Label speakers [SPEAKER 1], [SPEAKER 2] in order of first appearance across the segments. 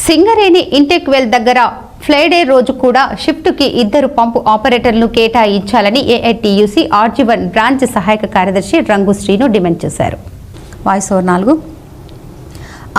[SPEAKER 1] Singareni intake well దగ్గర ఫ్లైడే రోజు కూడా షిఫ్ట్కి ఇద్దరు పంపు ఆపరేటర్లు కేటాయించాలని ఏఐటీయూసీ ఆర్జీవన్ బ్రాంచ్ సహాయక కార్యదర్శి రంగు శ్రీను డిమాండ్ చేశారు. వాయిస్ ఓవర్ నాలుగు.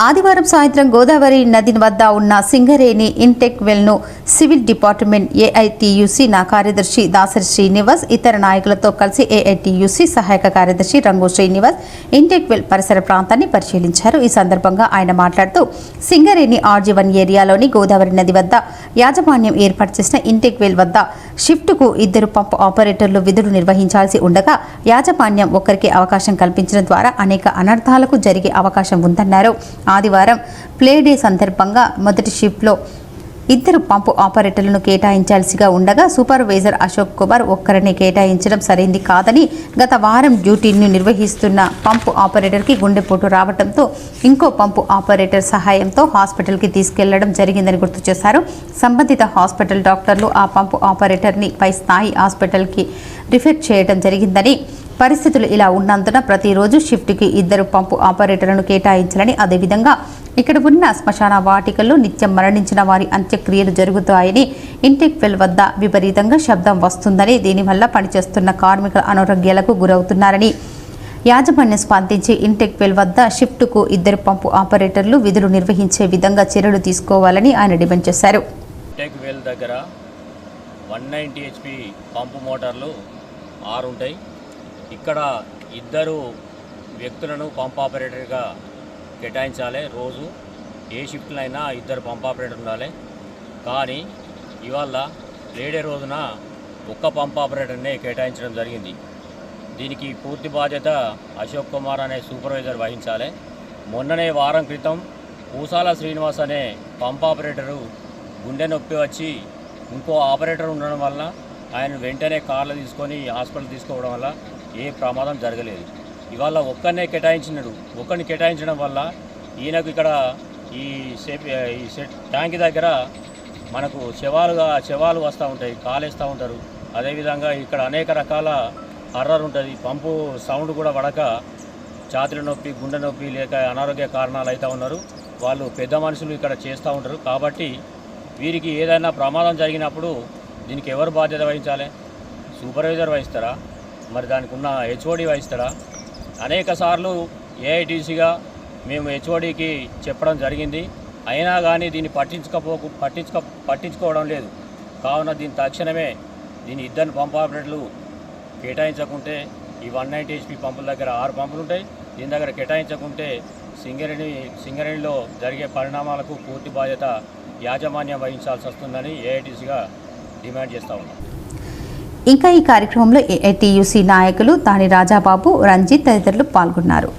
[SPEAKER 1] ఆదివారం సాయంత్రం గోదావరి నది వద్ద ఉన్న సింగరేణి ఇంటెక్ వెల్ను సివిల్ డిపార్ట్మెంట్ ఏఐటియుసి నా కార్యదర్శి దాసరి శ్రీనివాస్ ఇతర నాయకులతో కలిసి ఏఐటియుసి సహాయక కార్యదర్శి రంగు శ్రీనివాస్ ఇంటెక్వెల్ పరిసర ప్రాంతాన్ని పరిశీలించారు. ఈ సందర్భంగా ఆయన మాట్లాడుతూ సింగరేణి ఆర్జీవన్ ఏరియాలోని గోదావరి నది వద్ద యాజమాన్యం ఏర్పాటు చేసిన ఇంటెక్వెల్ వద్ద షిఫ్ట్కు ఇద్దరు పంపు ఆపరేటర్లు విధులు నిర్వహించాల్సి ఉండగా యాజమాన్యం ఒక్కరికి అవకాశం కల్పించడం ద్వారా అనేక అనర్థాలకు జరిగే అవకాశం ఉందన్నారు. ఆదివారం ప్లే డే సందర్భంగా మొదటి షిఫ్ట్లో ఇద్దరు పంపు ఆపరేటర్లను కేటాయించాల్సిగా ఉండగా సూపర్వైజర్ అశోక్ కుమార్ ఒక్కరిని కేటాయించడం సరైంది కాదని గత వారం డ్యూటీని నిర్వహిస్తున్న పంపు ఆపరేటర్కి గుండెపోటు రావడంతో ఇంకో పంపు ఆపరేటర్ సహాయంతో హాస్పిటల్కి తీసుకెళ్ళడం జరిగిందని గుర్తు చేశారు. సంబంధిత హాస్పిటల్ డాక్టర్లు ఆ పంపు ఆపరేటర్ని పై స్థాయి హాస్పిటల్కి రిఫర్ చేయడం జరిగిందని పరిస్థితులు ఇలా ఉన్నందున ప్రతిరోజు షిఫ్ట్కి ఇద్దరు పంపు ఆపరేటర్లను కేటాయించాలని అదేవిధంగా ఇక్కడ ఉన్న శ్మశాన వాటికల్లో నిత్యం మరణించిన వారి అంత్యక్రియలు జరుగుతాయని ఇంటెక్ వెల్ వద్ద విపరీతంగా శబ్దం వస్తుందని దీనివల్ల పనిచేస్తున్న కార్మికుల అనారోగ్యాలకు గురవుతున్నారని యాజమాన్యం స్పందించి ఇంటెక్ వెల్ వద్ద షిఫ్ట్కు ఇద్దరు పంపు ఆపరేటర్లు విధులు నిర్వహించే విధంగా చర్యలు తీసుకోవాలని ఆయన డిమాండ్ చేశారు.
[SPEAKER 2] వెల్ దగ్గర వన్ నైంటీ హెచ్పి పంపు మోటార్లు ఆరు ఉంటాయి ఇక్కడ ఇద్దరు వ్యక్తులను పంప్ ఆపరేటర్గా కేటాయించాలి. రోజు ఏ షిఫ్ట్లో అయినా ఇద్దరు పంప్ ఆపరేటర్ ఉండాలి. కానీ ఇవాళ లేడే రోజున ఒక్క పంప్ ఆపరేటర్నే కేటాయించడం జరిగింది. దీనికి పూర్తి బాధ్యత అశోక్ కుమార్ అనే సూపర్వైజర్ వహించాలి. మొన్ననే వారం క్రితం పూసాల శ్రీనివాస్ అనే పంప్ ఆపరేటరు గుండె నొప్పి వచ్చి ఇంకో ఆపరేటర్ ఉండడం వల్ల ఆయన వెంటనే కార్లు తీసుకొని హాస్పిటల్ తీసుకోవడం వల్ల ఏ ప్రమాదం జరగలేదు. ఇవాళ ఒక్కనే కేటాయించినాడు. ఒక్కరిని కేటాయించడం వల్ల ఈయనకు ఇక్కడ ఈ ఈ సెట్ ట్యాంక్ దగ్గర మనకు శవాలుగా శవాలు వస్తూ ఉంటాయి కాలేస్తూ ఉంటారు. అదేవిధంగా ఇక్కడ అనేక రకాల హర్రర్ ఉంటుంది. పంపు సౌండ్ కూడా పడక ఛాతీల నొప్పి గుండె నొప్పి లేక అనారోగ్య కారణాలు అయితే ఉన్నారు. వాళ్ళు పెద్ద మనుషులు ఇక్కడ చేస్తూ ఉంటారు. కాబట్టి వీరికి ఏదైనా ప్రమాదం జరిగినప్పుడు దీనికి ఎవరు బాధ్యత వహించాలి? సూపర్వైజర్ వహిస్తారా? మరి దానికి ఉన్న హెచ్ఓడి వహిస్తారా? అనేక సార్లు ఏఐటీసీగా మేము హెచ్ఓడికి చెప్పడం జరిగింది. అయినా కానీ దీన్ని పట్టించుకపోకు పట్టించుకో పట్టించుకోవడం లేదు. కావున దీని తక్షణమే దీని ఇద్దరు పంప్ ఆపరేటర్లు కేటాయించకుంటే ఈ వన్ నైంటీ హెచ్పి పంపుల దగ్గర ఆరు పంపులు ఉంటాయి. దీని దగ్గర కేటాయించకుంటే సింగరేణి సింగరేణిలో జరిగే పరిణామాలకు పూర్తి బాధ్యత యాజమాన్యం వహించాల్సి వస్తుందని ఏఐటీసీగా డిమాండ్ చేస్తూ ఉన్నాం.
[SPEAKER 1] ఇంకా ఈ కార్యక్రమంలో ఏఐటియుసి నాయకులు తాని రాజాబాబు రంజిత్ తదితరులు పాల్గొన్నారు.